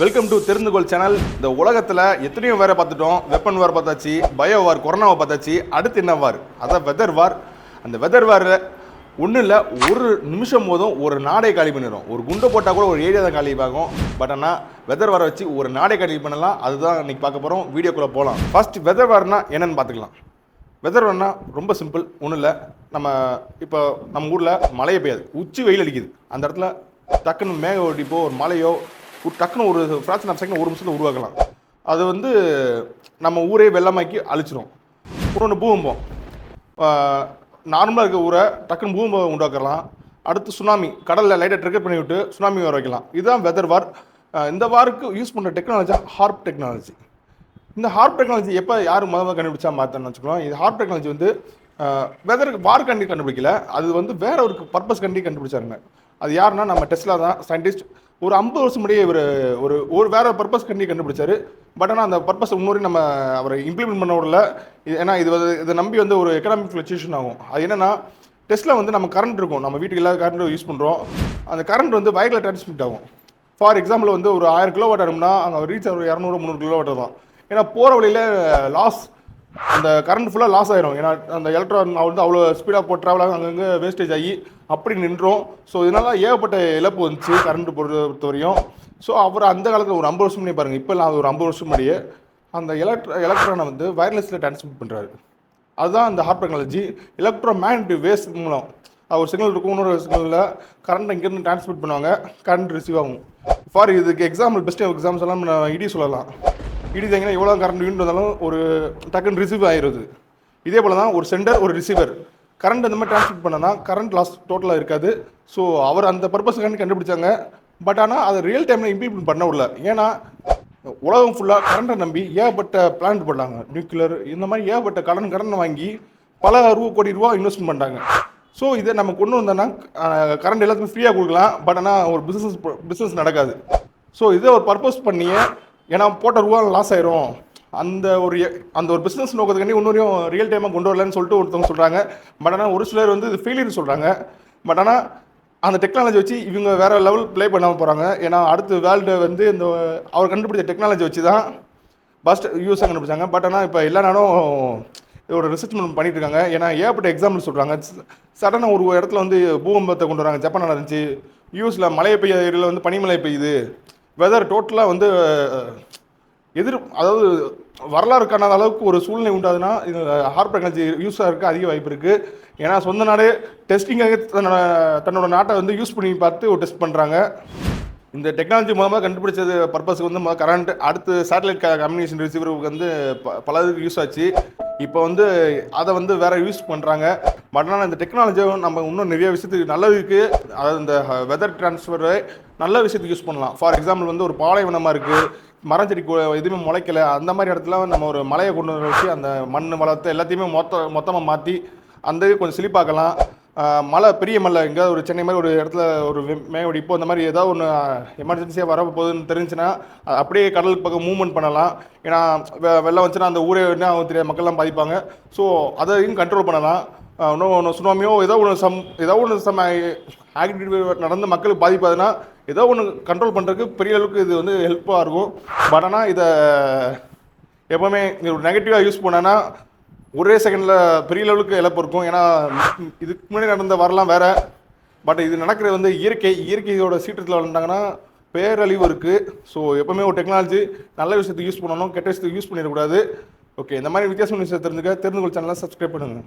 Welcome to தெரிந்துகொள் channel இந்த உலகத்தில் எத்தனையோ வேற பார்த்துட்டோம். வெப்பன் வார் பார்த்தாச்சு பயோ வார் கொரோனாவை பார்த்தாச்சு அடுத்து என்ன வார்? அதான் வெதர் வார். அந்த வெதர் வாரில் ஒன்றும் இல்லை ஒரு நிமிஷம் போதும் ஒரு நாடை காலி பண்ணிடும் ஒரு குண்டை போட்டால் கூட ஒரு ஏரியா தான் காலி ஆகும். பட் ஆனால் வெதர் வாரை வச்சு ஒரு நாடை காலி பண்ணலாம். அதுதான் இன்னைக்கு பார்க்க போகிறோம் வீடியோக்குள்ளே போகலாம் ஃபர்ஸ்ட் வெதர் வார்னா என்னென்னு பார்த்துக்கலாம். வெதர் வார்னா ரொம்ப சிம்பிள் ஒன்றும் இல்லை. நம்ம இப்போ நம்ம ஊரில் மழையே பெய்யாது. உச்சி வெயில் அடிக்குது. அந்த இடத்துல டக்குன்னு மேக ஓடிப்போ ஒரு மழையோ ஒரு டக்குன்னு ஒரு ஃப்ராக்ஷன் ஆஃப் செகண்ட் ஒரு நிமிஷத்தில் உருவாக்கலாம். அது வந்து நம்ம ஊரே வெள்ளமாக்கி அழிச்சிரும். இன்னொன்று பூகம்பம். நார்மலாக இருக்க ஊரை டக்குன்னு பூகம்பம் உண்டாக்கலாம். அடுத்து சுனாமி கடலில் லைட்டாக ட்ரிகர் பண்ணி விட்டு சுனாமி வர வைக்கலாம். இதுதான் வெதர் வார் இந்த வாருக்கு யூஸ் பண்ணுற டெக்னாலஜி ஹார்ப் டெக்னாலஜி இந்த ஹார்ப் டெக்னாலஜி எப்போ யார் முதல்ல கண்டுபிடிச்சா மாற்றணும்னு வச்சுக்கலாம் இது ஹார்ப் டெக்னாலஜி வந்து வெதருக்கு வார் கண்டி கண்டுபிடிக்கல. அது வந்து வேற ஒரு பர்பஸ் கண்டி கண்டுபிடிச்சாருங்க. அது யாருன்னா நம்ம டெஸ்லா தான் சயின்டிஸ்ட் ஒரு ஐம்பது வருஷம் முன்னாடியே இவர் ஒரு ஒரு வேற பர்பஸ் கண்டி கண்டுபிடிச்சாரு. பட் ஆனால் அந்த பர்பஸ் முன்னோரி நம்ம அவரை இம்ப்ளிமெண்ட் பண்ண விடல. இது ஏன்னா இது வந்து இதை நம்பி வந்து ஒரு எக்கனாமிக் ஃப்ளக்சுவேஷன் ஆகும். அது என்னன்னா டெஸ்ட்டில் வந்து நம்ம கரண்ட் இருக்கும். நம்ம வீட்டுக்கு இல்லாத கரண்ட் யூஸ் பண்ணுறோம் அந்த கரண்ட் வந்து வயரில் டிரான்ஸ்மிட் ஆகும். ஃபார் எக்ஸாம்பிள் வந்து ஒரு ஆயிரம் கிலோ வாட் அங்கே ரீச் ஒரு இரநூறு முந்நூறு கிலோவாட் தான். ஏன்னா போகிற வழியில் லாஸ் அந்த கரண்ட் ஃபுல்லாக லாஸ் ஆயிரும். ஏன்னா அந்த எலக்ட்ரான் வந்து அவ்வளோ ஸ்பீடாக போட்டு ட்ராவல் ஆகும் அங்கங்கே வேஸ்டேஜ் ஆகி அப்படி நின்றோம். ஸோ இதனால ஏகப்பட்ட இழப்பு வந்துச்சு கரண்ட் பொறுத்த வரையும் ஸோ அவர் அந்த காலத்தில் ஒரு ஐம்பது வருஷம் முன்னாடி பாருங்கள் இப்போ அது ஒரு ஐம்பது வருஷம் முன்னாடியே அந்த எலக்ட்ரா எலக்ட்ரானை வந்து வயர்லெஸில் டிரான்ஸ்மிட் பண்ணுறாரு அதுதான் அந்த hard technology electro magnetic waves மூலம். ஒரு சிக்னல் இருக்கும் இன்னொரு சிக்னலில் கரண்ட் இங்கேருந்து டிரான்ஸ்மிட் பண்ணுவாங்க. கரண்ட் ரிசீவ் ஆகும். ஃபார் இதுக்கு எக்ஸாம்பிள் பெஸ்ட் எக்ஸாம்பிள்ஸ் எல்லாம் நம்ம இடி சொல்லலாம். இடி தேங்கினா எவ்வளோ கரண்ட் யூனிட் வந்தாலும் ஒரு டக்குன்னு ரிசீவ் ஆயிடுது. இதே போல் தான் ஒரு சென்டர் ஒரு ரிசீவர் கரண்ட் இந்த மாதிரி டிரான்ஸ்மிட் பண்ணனா கரண்ட் லாஸ் டோட்டலாக இருக்காது. ஸோ அவர் அந்த பர்பஸ்க்கான கண்டுபிடிச்சாங்க. பட் ஆனால் அதை ரியல் டைமில் இம்ப்ளிமெண்ட் பண்ண விடல. ஏன்னா உலகம் ஃபுல்லாக கரண்ட்டை நம்பி ஏகப்பட்ட பிளான்ட் பண்ணாங்க நியூக்ளியர் இந்த மாதிரி ஏகப்பட்ட கடன் கடன் வாங்கி பல ரூபா கோடி ரூபா இன்வெஸ்ட் பண்ணிட்டாங்க. ஸோ இதை நம்ம கொண்டு வந்தோன்னா கரண்ட் எல்லாத்துக்கும் ஃப்ரீயாக கொடுக்கலாம். பட் ஆனால் ஒரு பிஸ்னஸ் பிஸ்னஸ் நடக்காது. ஸோ இதை ஒரு பர்பஸ் பண்ணியே ஏன்னா போட்ட ரூபா லாஸ் ஆயிரும். அந்த ஒரு அந்த ஒரு பிஸ்னஸ் நோக்கத்துக்காண்டி இன்னொரு ரியல் டைமாக கொண்டு வரலன்னு சொல்லிட்டு ஒருத்தவங்க சொல்கிறாங்க பட் ஆனால் ஒரு சிலர் வந்து இது ஃபெயிலியர் சொல்கிறாங்க பட் ஆனால் அந்த டெக்னாலஜி வச்சு இவங்க வேறு லெவல் ப்ளே பண்ணாமல் போகிறாங்க ஏன்னா அடுத்து வேர்ல்டு வந்து இந்த அவர் கண்டுபிடிச்ச டெக்னாலஜி வச்சு தான் பஸ்ட் யூஸாக கண்டுபிடிச்சாங்க. பட் ஆனால் இப்போ எல்லா நாளும் இதோட ரிசர்ச் பண்ணிட்டு இருக்காங்க. ஏன்னா ஏகப்பட்ட எக்ஸாம்பிள் சொல்கிறாங்க சடனாக ஒரு இடத்துல வந்து பூகம்பத்தை கொண்டு வராங்க. ஜப்பானில் நடந்துச்சு. யூஎஸில் மழை பெய்ய ஏரியாவில் வந்து பனிமழை பெய்யுது. வெதர் டோட்டலாக வந்து எதிர் அதாவது வரலாறு காணாத அளவுக்கு ஒரு சூழ்நிலை உண்டாதுன்னா இது ஹார்ப் டெக்னாலஜி யூஸ் ஆகிறதுக்கு அதிக வாய்ப்பு இருக்குது ஏன்னா சொந்த நாடே டெஸ்டிங்காக தன்னோட தன்னோட நாட்டை வந்து யூஸ் பண்ணி பார்த்து ஒரு டெஸ்ட் பண்ணுறாங்க இந்த டெக்னாலஜி மூலமாக கண்டுபிடிச்சது பர்பஸ்க்கு வந்து கரண்ட் அடுத்து சேட்டலைட் கம்யூனிகேஷன் ரிசீவருக்கு வந்து ப- பல இதுக்கு யூஸ் ஆச்சு. இப்போ வந்து அதை வந்து வேற யூஸ் பண்ணுறாங்க பட் ஆனால் இந்த டெக்னாலஜியை நம்ம இன்னும் நிறைய விஷயத்துக்கு நல்லதுக்கு அதாவது இந்த வெதர் டிரான்ஸ்ஃபர் நல்ல விஷயத்துக்கு யூஸ் பண்ணலாம். ஃபார் எக்ஸாம்பிள் வந்து ஒரு பாலைவனமாக இருக்குது மரம் செடி எதுவுமே முளைக்கல. அந்த மாதிரி இடத்துல நம்ம ஒரு மலையை கொண்டு வர வச்சு அந்த மண் வளத்தை எல்லாத்தையுமே மொத்த மொத்தமாக மாற்றி அந்த இது கொஞ்சம் சிலிப்பாக்கலாம். மழை பெரிய மலை எங்கேயாவது ஒரு சென்னை மாதிரி ஒரு இடத்துல ஒரு மேடி இப்போ அந்த மாதிரி ஏதாவது ஒன்று எமர்ஜென்சியாக வர போகுதுன்னு தெரிஞ்சுன்னா அப்படியே கடல் பக்கம் மூவ்மெண்ட் பண்ணலாம். ஏன்னா வெ- வெள்ளம் வந்துச்சுன்னா அந்த ஊரே என்ன தெரியாது. மக்கள்லாம் பாதிப்பாங்க. ஸோ அதையும் கண்ட்ரோல் பண்ணலாம். இன்னும் ஒன்று சுனாமியோ ஏதோ ஒன்று சம் ஏதோ ஒன்று சம் ஆக்டிவிட்டி நடந்து மக்களுக்கு பாதிப்பாதுன்னா ஏதோ ஒன்று கண்ட்ரோல் பண்ணுறதுக்கு பெரிய அளவுக்கு இது வந்து ஹெல்ப்பாக இருக்கும். பட் ஆனால் இதை எப்போவுமே ஒரு நெகட்டிவாக யூஸ் பண்ணனா ஒரே செகண்டில் பெரிய லெவலுக்கு இழப்பு இருக்கும். ஏன்னா இதுக்கு முன்னாடி நடந்த வரலாம் வேறு. பட் இது நடக்கிறது வந்து இயற்கை இயற்கையோட சீற்றத்தில் வளர்ந்தாங்கன்னா பேரழிவு இருக்குது ஸோ எப்போவுமே ஒரு டெக்னாலஜி நல்ல விஷயத்துக்கு யூஸ் பண்ணணும் கெட்ட விஷயத்துக்கு யூஸ் பண்ணிடக்கூடாது. ஓகே இந்த மாதிரி வித்தியாசமான விஷயத்தை தெரிஞ்சுக்க தெரிந்து கொள் சேனலை சப்ஸ்கிரைப் பண்ணுங்கள்